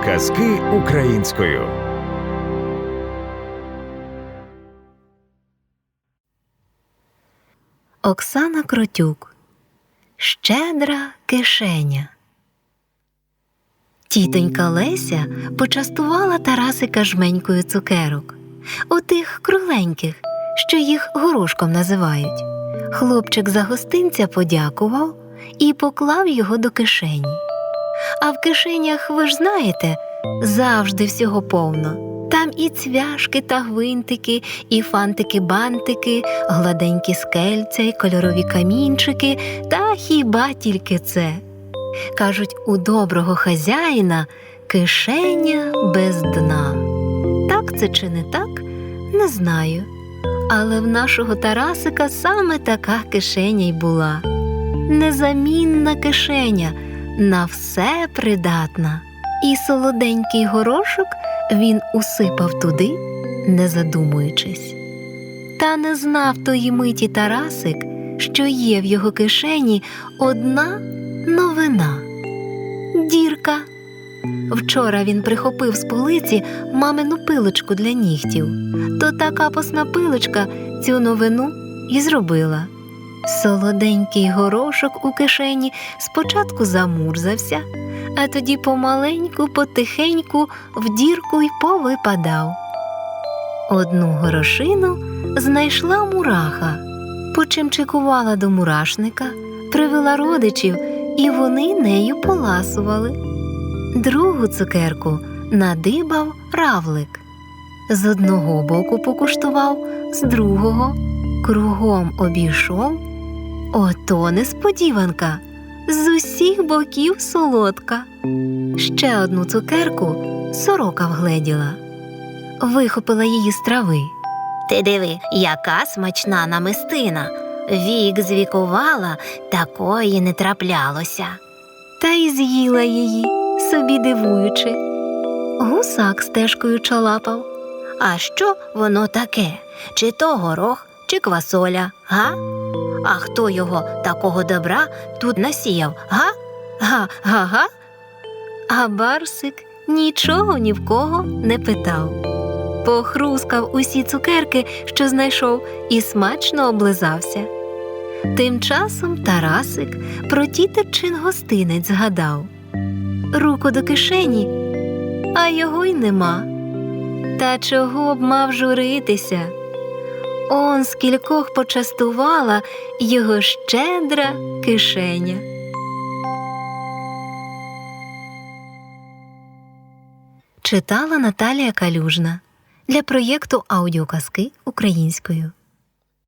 Аудіоказки українською. Оксана Кротюк Щедра кишеня. Тітонька Леся почастувала Тарасика жменькою цукерок, отих кругленьких, що їх горошком називають. Хлопчик за гостинця подякував і поклав його до кишені. А в кишенях, ви ж знаєте, завжди всього повно. Там і цвяшки та гвинтики, і фантики-бантики, гладенькі скельця, і кольорові камінчики, та хіба тільки це. Кажуть, у доброго хазяїна кишеня без дна. Так це чи не так, не знаю. Але в нашого Тарасика саме така кишеня й була. Незамінна кишеня, на все придатна. І солоденький горошок він усипав туди, не задумуючись. Та не знав тої миті Тарасик, що є в його кишені одна новина. Дірка. Вчора він прихопив з полиці мамину пилочку для нігтів, то та капосна пилочка цю новину і зробила. Солоденький горошок у кишені спочатку замурзався, а тоді помаленьку, потихеньку в дірку й повипадав. Одну горошину знайшла мураха, почимчикувала до мурашника, привела родичів, і вони нею поласували. Другу цукерку надибав равлик. З одного боку покуштував, з другого кругом обійшов. Ото несподіванка, з усіх боків солодка. Ще одну цукерку сорока вгледіла, вихопила її з трави. Ти диви, яка смачна намистина. Вік звікувала, такої не траплялося. Та й з'їла її, собі дивуючи. Гусак стежкою чалапав. А що воно таке? Чи то горох, чи квасоля, га? А хто його такого добра тут насіяв, га? Га-га-га? А Барсик нічого ні в кого не питав. Похрускав усі цукерки, що знайшов, і смачно облизався. Тим часом Тарасик про тітичин гостинець згадав руку до кишені, а його й нема. Та чого б мав журитися? Он скількох почастувала його щедра кишеня. Читала Наталія Калюжна для проєкту аудіоказки українською.